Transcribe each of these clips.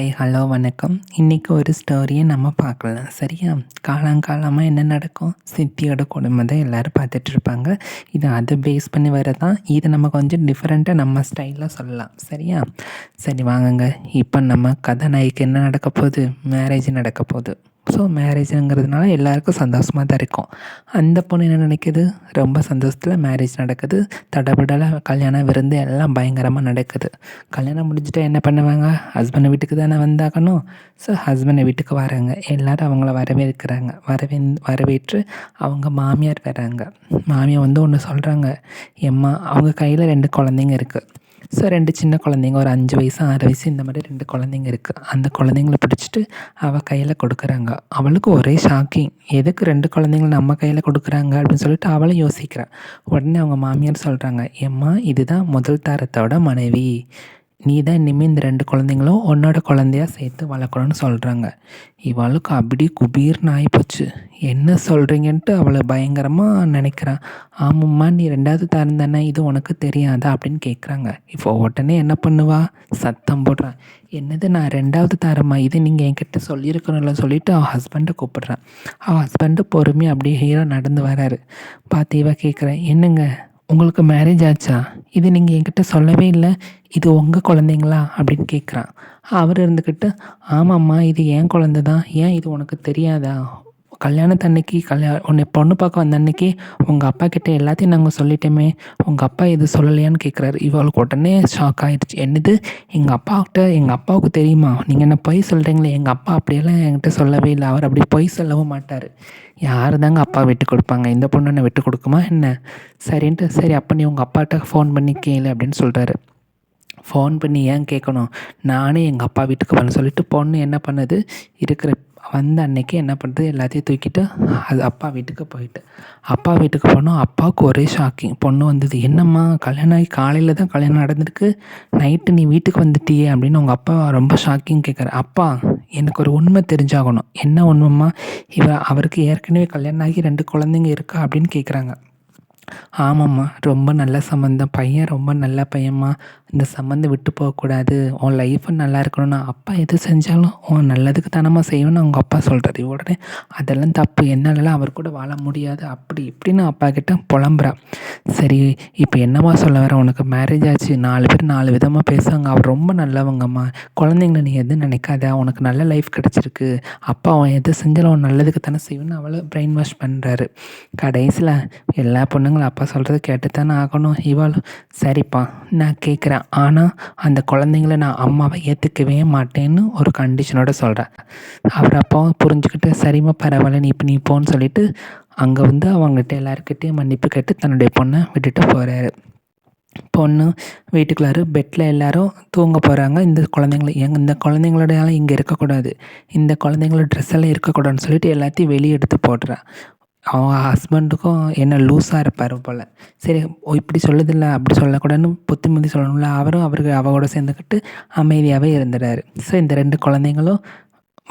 Hey hello வணக்கம். இன்றைக்கி ஒரு ஸ்டோரியை நம்ம பார்க்கலாம். சரியா? காலங்காலமாக என்ன நடக்கும்? சித்தியோட குடும்பம் தான் எல்லோரும் பார்த்துட்ருப்பாங்க இது அதை பேஸ் பண்ணி வரதான் இதை நம்ம கொஞ்சம் டிஃப்ரெண்ட்டாக நம்ம ஸ்டைலில் சொல்லலாம். சரியா? சரி வாங்குங்க. இப்போ நம்ம கதாநாயகி என்ன நடக்க போகுது? மேரேஜ் நடக்க போகுது. ஸோ மேரேஜுங்கிறதுனால எல்லாருக்கும் சந்தோஷமாக தான் இருக்கும். அந்த பொண்ணு என்ன நினைக்கிது? ரொம்ப சந்தோஷத்தில் மேரேஜ் நடக்குது. தடபுடலாக கல்யாணம் விருந்து எல்லாம் பயங்கரமாக நடக்குது. கல்யாணம் முடிஞ்சிட்டா என்ன பண்ணுவாங்க? ஹஸ்பண்ட் வீட்டுக்கு தானே வந்தாகணும். ஸோ ஹஸ்பண்டை வீட்டுக்கு வராங்க. எல்லோரும் அவங்கள வரவேற்கிறாங்க. வரவே வரவேற்று அவங்க மாமியார் வராங்க. மாமியார் வந்து ஒன்று சொல்கிறாங்க எம்மா அவங்க கையில் ரெண்டு குழந்தைங்க இருக்குது ஸோ ரெண்டு சின்ன குழந்தைங்க ஒரு அஞ்சு வயசு ஆறு வயசு இந்த மாதிரி ரெண்டு குழந்தைங்க இருக்குது அந்த குழந்தைங்கள பிடிச்சிட்டு அவள் கையில் கொடுக்குறாங்க. அவளுக்கு ஒரே ஷாக்கிங் எதுக்கு ரெண்டு குழந்தைங்கள நம்ம கையில் கொடுக்குறாங்க அப்படின்னு சொல்லிட்டு அவளும் யோசிக்கிறான் உடனே அவங்க மாமியார் சொல்கிறாங்க ஏம்மா இதுதான் முதல் தாரத்தோட மனைவி. நீ தான் இனிமேல் இந்த ரெண்டு குழந்தைங்களும் உன்னோட குழந்தையா சேர்த்து வளர்க்கணும்னு சொல்கிறாங்க இவளுக்கு அப்படி குபீர்னு ஆகிப்போச்சு என்ன சொல்கிறீங்கன்ட்டு அவளை பயங்கரமாக நினைக்கிறான். ஆமாம்மா நீ ரெண்டாவது தாரம் தானே இது உனக்கு தெரியாதா அப்படின்னு கேட்குறாங்க இப்போ உடனே என்ன பண்ணுவா? சத்தம் போடுறான் என்னது நான் ரெண்டாவது தாரம்மா? இது நீங்கள் என்கிட்ட சொல்லியிருக்கணும்ல சொல்லிவிட்டு அவள் ஹஸ்பண்டை கூப்பிட்றான் அவள் ஹஸ்பண்டு பொறுமையாக அப்படியே ஹீரோ நடந்து வராரு. பார்த்து இவ கேட்குறேன் என்னங்க? உங்களுக்கு மேரேஜ் ஆச்சா? இது நீங்கள் என்கிட்ட சொல்லவே இல்லை. இது உங்கள் குழந்தைங்களா? அப்படின்னு கேட்குறான். அவர் இருந்துக்கிட்டு ஆமாம்மா இது என் குழந்த தான் ஏன் இது உனக்கு தெரியாதா? கல்யாணத்தன்னைக்கு கல்யாணம் உன்னை பொண்ணு பார்க்க வந்த அன்னைக்கு உங்கள் அப்பா கிட்டே எல்லாத்தையும் நாங்கள் சொல்லிட்டோமே. உங்கள் அப்பா எதுவும் சொல்லலையான்னு கேட்குறாரு இவளுக்கு உடனே ஷாக் ஆகிடுச்சு என்னது? எங்கள் அப்பாக்கிட்ட எங்கள் அப்பாவுக்கு தெரியுமா? நீங்கள் என்ன பொய் சொல்கிறீங்களே எங்கள் அப்பா அப்படியெல்லாம் என்கிட்ட சொல்லவே இல்லை. அவர் அப்படி பொய் சொல்லவும் மாட்டார். யார் தாங்க அப்பா விட்டு கொடுப்பாங்க? இந்த பொண்ணு என்ன விட்டு கொடுக்குமா? என்ன? சரின்ட்டு சரி அப்போ நீ உங்கள் அப்பாட்ட ஃபோன் பண்ணி கேளு அப்படின்னு சொல்கிறாரு ஃபோன் பண்ணி ஏன் கேட்கணும் நானே எங்கள் அப்பா வீட்டுக்கு வரேன்னு சொல்லிட்டு பொண்ணு என்ன பண்ணுது? இருக்கிற வந்த அன்னைக்கு என்ன பண்ணுறது எல்லாத்தையும் தூக்கிட்டு அது அப்பா வீட்டுக்கு போயிட்டு. அப்பா வீட்டுக்கு போனோம். அப்பாவுக்கு ஒரே ஷாக்கிங் பொண்ணு வந்தது என்னம்மா கல்யாணம் ஆகி காலையில் தான் கல்யாணம் நடந்திருக்கு. நைட்டு நீ வீட்டுக்கு வந்துட்டியே அப்படின்னு உங்கள் அப்பா ரொம்ப ஷாக்கிங் கேட்குற அப்பா எனக்கு ஒரு உண்மை தெரிஞ்சாகணும். என்ன உண்மைம்மா? இவ அவருக்கு ஏற்கனவே கல்யாணம் ஆகி ரெண்டு குழந்தைங்க இருக்கா? அப்படின்னு கேட்குறாங்க ஆமாம்மா ரொம்ப நல்ல சம்மந்தம் பையன் ரொம்ப நல்ல பையன்மா. இந்த சம்மந்தம் விட்டு போகக்கூடாது. உன் லைஃபு நல்லா இருக்கணும்னா அப்பா எது செஞ்சாலும் உன் நல்லதுக்கு தானம்மா செய்வேன்னு அவங்க அப்பா சொல்கிறது உடனே அதெல்லாம் தப்பு. என்னாலலாம் அவர் கூட வாழ முடியாது. அப்படி இப்படின்னு அப்பா கிட்ட புலம்புறா. சரி இப்போ என்னம்மா சொல்ல வர? உனக்கு மேரேஜ் ஆச்சு. நாலு பேர் நாலு விதமாக பேசுவாங்க அவர் ரொம்ப நல்லவங்கம்மா. குழந்தைங்கள நீ எதுவும் நினைக்காத. உனக்கு நல்ல லைஃப் கிடச்சிருக்கு. அப்பா அவன் எது செஞ்சாலும் அவன் நல்லதுக்கு தானே செய்வேன்னு அவளை பிரெயின் வாஷ் பண்ணுறாரு கடைசியில் எல்லா பொண்ணுங்களும் அப்பா சொல்கிறது கேட்டு தானே ஆகணும். இவாளும் சரிப்பா நான் கேட்குறேன் ஆனால் அந்த குழந்தைங்கள நான் அம்மாவை ஏற்றுக்கவே மாட்டேன்னு ஒரு கண்டிஷனோட சொல்கிறேன் அவர் அப்பாவும் புரிஞ்சுக்கிட்டு சரிம்மா பரவாயில்ல நீ இப்போ நீ போன்னு சொல்லிட்டு அங்கே வந்து அவங்ககிட்ட எல்லாருக்கிட்டேயும் மன்னிப்பு கேட்டு தன்னுடைய பொண்ணை விட்டுட்டு போகிறாரு பொண்ணு வீட்டுக்குள்ளாரு பெட்டில் எல்லோரும் தூங்க போகிறாங்க இந்த குழந்தைங்கள எங் இந்த குழந்தைங்களோட இங்கே இருக்கக்கூடாது. இந்த குழந்தைங்களோட ட்ரெஸ் எல்லாம் இருக்கக்கூடாதுன்னு சொல்லிட்டு எல்லாத்தையும் வெளியே எடுத்து போடுறா அவங்க ஹஸ்பண்டுக்கும் என்ன லூஸாக இருப்பார் போல். சரி இப்படி சொல்லுதில்ல அப்படி சொல்லக்கூடாதுன்னு புத்திமதி சொல்லணும்ல. அவரும் அவருக்கு அவளோட சேர்ந்துக்கிட்டு அமைதியாகவே இருந்துடுறாரு ஸோ இந்த ரெண்டு குழந்தைங்களும்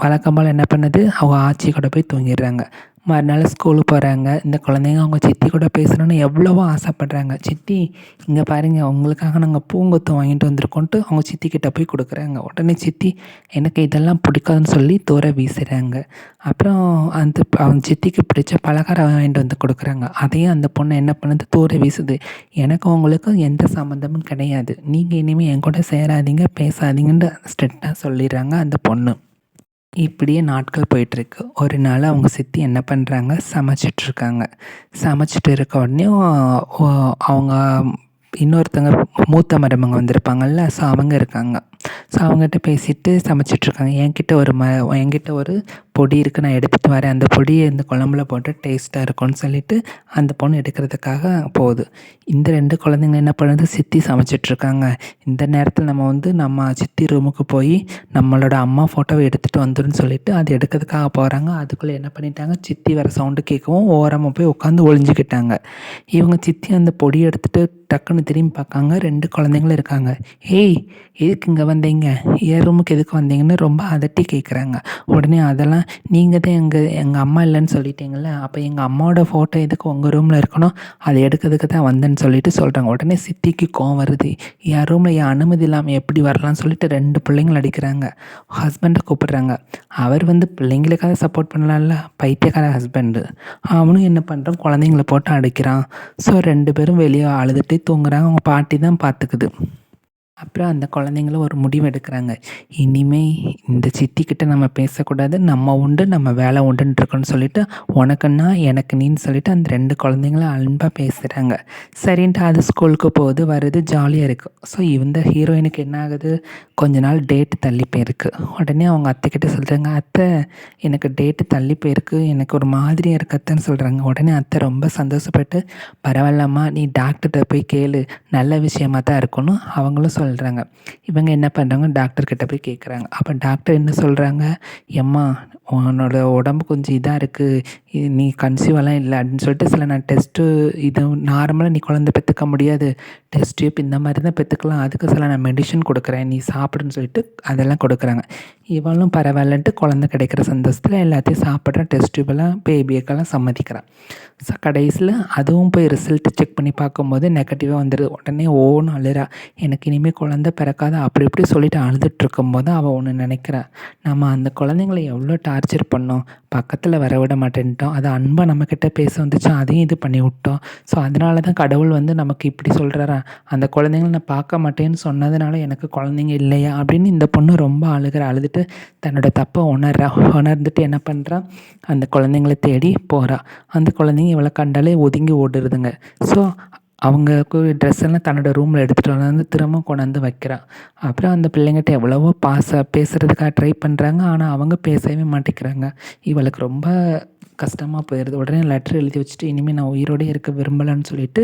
வழக்கம் போல் என்ன பண்ணுது? அவங்க ஆட்சி கூட போய் தூங்கிடுறாங்க. மறுநாள் ஸ்கூலுக்கு போகிறாங்க இந்த குழந்தைங்க அவங்க சித்தி கூட பேசணுன்னு எவ்வளவோ ஆசைப்பட்றாங்க. சித்தி இங்கே பாருங்கள் உங்களுக்காக நாங்கள் பூங்கொத்து வாங்கிட்டு வந்திருக்கோன்ட்டு அவங்க சித்தி கிட்ட போய் கொடுக்குறாங்க. உடனே சித்தி எனக்கு இதெல்லாம் பிடிக்காதுன்னு சொல்லி தூர வீசுகிறாங்க அப்புறம் அந்த அவங்க சித்திக்கு பிடிச்ச பலகாரம் வாங்கிட்டு வந்து கொடுக்குறாங்க. அதையும் அந்த பொண்ணை என்ன பண்ணுது? தூர வீசுது. எனக்கு அவங்களுக்கும் எந்த சம்மந்தமும் கிடையாது. நீங்கள் இனிமேல் என் கூட சேராதீங்க பேசாதீங்கன்னு ஸ்ட்ரிக்டாக சொல்லிடுறாங்க அந்த பொண்ணு. இப்படியே நாட்கள் போயிட்டுருக்கு. ஒரு நாள் அவங்க சித்தி என்ன பண்ணுறாங்க சமைச்சிட்ருக்காங்க. சமைச்சிட்டு இருக்க உடனே அவங்க இன்னொருத்தங்க மூத்த மருமங்க வந்திருப்பாங்கல்ல ஸோ அவங்க இருக்காங்க. ஸோ அவங்ககிட்ட பேசிட்டு சமைச்சிட்ருக்காங்க. என்கிட்ட ஒரு ம என்கிட்ட ஒரு பொடி இருக்குது நான் எடுத்துகிட்டு வரேன். அந்த பொடியை இந்த குழம்புல போட்டு டேஸ்ட்டாக இருக்கும்னு சொல்லிட்டு அந்த பொண்ணு எடுக்கிறதுக்காக போகுது. இந்த ரெண்டு குழந்தைங்க என்ன பண்ணுது? சித்தி சமைச்சிட்ருக்காங்க இந்த நேரத்தில் நம்ம வந்து நம்ம சித்தி ரூமுக்கு போய் நம்மளோட அம்மா ஃபோட்டோவை எடுத்துகிட்டு வந்துடும் சொல்லிட்டு அது எடுக்கிறதுக்காக போகிறாங்க அதுக்குள்ளே என்ன பண்ணிட்டாங்க? சித்தி வர சவுண்டு கேட்கவும் ஓரமாக போய் உட்காந்து ஒளிஞ்சிக்கிட்டாங்க. இவங்க சித்தி அந்த பொடி எடுத்துகிட்டு டக்குன்னு திரும்பி பார்க்காங்க. ரெண்டு குழந்தைங்களும் இருக்காங்க. ஏய் எதுக்கு இங்கே வந்தீங்க? என் ரூமுக்கு எதுக்கு வந்தீங்கன்னு ரொம்ப அதட்டி கேட்குறாங்க உடனே அதெல்லாம் நீங்கள் தான் எங்கள் எங்கள் அம்மா இல்லைன்னு சொல்லிட்டீங்கள்ல அப்போ எங்கள் அம்மாவோட ஃபோட்டோ எதுக்கு உங்கள் ரூமில் இருக்கணும்? அதை எடுக்கிறதுக்கு தான் வந்தேன்னு சொல்லிட்டு சொல்கிறாங்க உடனே சித்திக்கு கோவம் வருது. என் ரூமில் என் அனுமதி இல்லாமல் எப்படி வரலாம்னு சொல்லிட்டு ரெண்டு பிள்ளைங்களை அடிக்கிறாங்க. ஹஸ்பண்டை கூப்பிட்றாங்க. அவர் வந்து பிள்ளைங்களுக்காக சப்போர்ட் பண்ணலாம்ல? பைத்தியக்கார ஹஸ்பண்டு அவனும் என்ன பண்ணுறான் குழந்தைங்கள போட்டு அடிக்கிறான். ஸோ ரெண்டு பேரும் வெளியே அழுதுகிட்டே தூங்குறாங்க. அவங்க பாட்டி தான் பார்த்துக்குது அப்புறம் அந்த குழந்தைங்களும் ஒரு முடிவு எடுக்கிறாங்க. இனிமே இந்த சித்திக்கிட்ட நம்ம பேசக்கூடாது நம்ம உண்டு நம்ம வேலை உண்டுன்னு இருக்கோன்னு சொல்லிட்டு உனக்குன்னா எனக்கு நீன்னு சொல்லிட்டு அந்த ரெண்டு குழந்தைங்களும் அன்பாக பேசுகிறாங்க சரின்ட்டு அது ஸ்கூலுக்கு போகுது வருது ஜாலியாக இருக்குது ஸோ இந்த ஹீரோயினுக்கு என்ன ஆகுது? கொஞ்ச நாள் டேட்டு தள்ளி போயிருக்கு. உடனே அவங்க அத்தைக்கிட்ட சொல்கிறாங்க அத்தை எனக்கு டேட்டு தள்ளி போயிருக்கு எனக்கு ஒரு மாதிரியாக இருக்கத்தன்னு சொல்கிறாங்க உடனே அத்தை ரொம்ப சந்தோஷப்பட்டு பரவாயில்லம்மா நீ டாக்டர்கிட்ட போய் கேளு நல்ல விஷயமா தான் இருக்கணும் அவங்களும் சொல்கிறாங்க இவங்க என்ன பண்ணுறாங்க டாக்டர் கிட்ட போய் கேட்குறாங்க அப்போ டாக்டர் என்ன சொல்கிறாங்க எம்மா உன்னோட உடம்பு கொஞ்சம் இதாக இருக்குது நீ கன்சீவெல்லாம் இல்லை அப்படின்னு சொல்லிட்டு சில நான் டெஸ்ட்டு இது நார்மலாக நீ குழந்த பெற்றுக்க முடியாது. டெஸ்ட் டியூப் இந்த மாதிரி தான் பெற்றுக்கலாம் அதுக்கு சில நான் மெடிசன் கொடுக்குறேன். நீ சாப்பிடுன்னு சொல்லிட்டு அதெல்லாம் கொடுக்குறாங்க. இவளும் பரவாயில்லன்ட்டு குழந்த கிடைக்கிற சந்தோஷத்தில் எல்லாத்தையும் சாப்பிட்ற டெஸ்ட் டியூப்லாம் பேபியக்கெல்லாம் சம்மதிக்கிறான் ஸோ கடைசியில் அதுவும் போய் ரிசல்ட்டு செக் பண்ணி பார்க்கும்போது நெகட்டிவாக வந்துடுது உடனே ஓன்னு அழுறா. எனக்கு இனிமேல் குழந்த பிறக்காத. அப்படி இப்படி சொல்லிட்டு அழுதுட்டு இருக்கும்போது அவள் ஒன்று நினைக்கிறா. நம்ம அந்த குழந்தைங்கள எவ்வளோ டார்ச்சர் பண்ணோம்? பக்கத்தில் வர விட மாட்டேன்ட்டோம். அது அன்பாக நம்மக்கிட்ட பேச வந்துச்சு அதையும் இது பண்ணி விட்டோம். ஸோ அதனால தான் கடவுள் வந்து நமக்கு இப்படி சொல்கிறாரா அந்த குழந்தைங்கள நான் பார்க்க மாட்டேன்னு சொன்னதுனால எனக்கு குழந்தைங்க இல்லையா? அப்படின்னு இந்த பொண்ணு ரொம்ப அழுகிற. அழுதுட்டு தன்னோட தப்பை உணர்றா உணர்ந்துட்டு என்ன பண்ணுறா அந்த குழந்தைங்கள தேடி போகிறா அந்த குழந்தைங்க இவளை கண்டாலே ஒதுங்கி ஓடுறதுங்க. ஸோ அவங்க ட்ரெஸ் எல்லாம் தன்னோட ரூமில் எடுத்துகிட்டு வந்து திரும்ப கொண்டாந்து வைக்கிறான் அப்புறம் அந்த பிள்ளைங்கிட்ட எவ்வளவோ பாச பேசுகிறதுக்காக ட்ரை பண்ணுறாங்க ஆனால் அவங்க பேசவே மாட்டேங்கிறாங்க. இவளுக்கு ரொம்ப கஷ்டமாக போயிடுது உடனே லெட்ரு எழுதி வச்சுட்டு இனிமேல் நான் உயிரோடே இருக்க விரும்பலைன்னு சொல்லிட்டு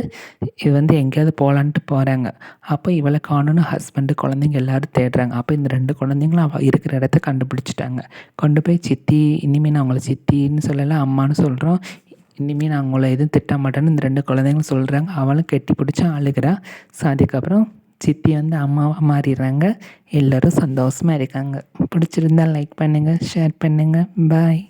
இது வந்து எங்கேயாவது போகலான்ட்டு போகிறாங்க அப்போ இவளை காணணும் ஹஸ்பண்டு குழந்தைங்க எல்லோரும் தேடுறாங்க. அப்போ இந்த ரெண்டு குழந்தைங்களும் அவள் இருக்கிற இடத்த கண்டுபிடிச்சிட்டாங்க. கொண்டு போய் சித்தி இனிமேல் நான் அவங்கள சித்தின்னு சொல்லலை அம்மான்னு சொல்கிறோம் இனிமேல் நான் அவங்கள எதுவும் திட்ட மாட்டேன்னு இந்த ரெண்டு குழந்தைங்களும் சொல்கிறாங்க அவளும் கெட்டி பிடிச்சி அழுகிறா. ஸோ அதுக்கப்புறம் சித்தி வந்து அம்மாவாக மாறிடுறாங்க. எல்லோரும் சந்தோஷமாக இருக்காங்க. பிடிச்சிருந்தா லைக் பண்ணுங்கள் ஷேர் பண்ணுங்கள் பாய்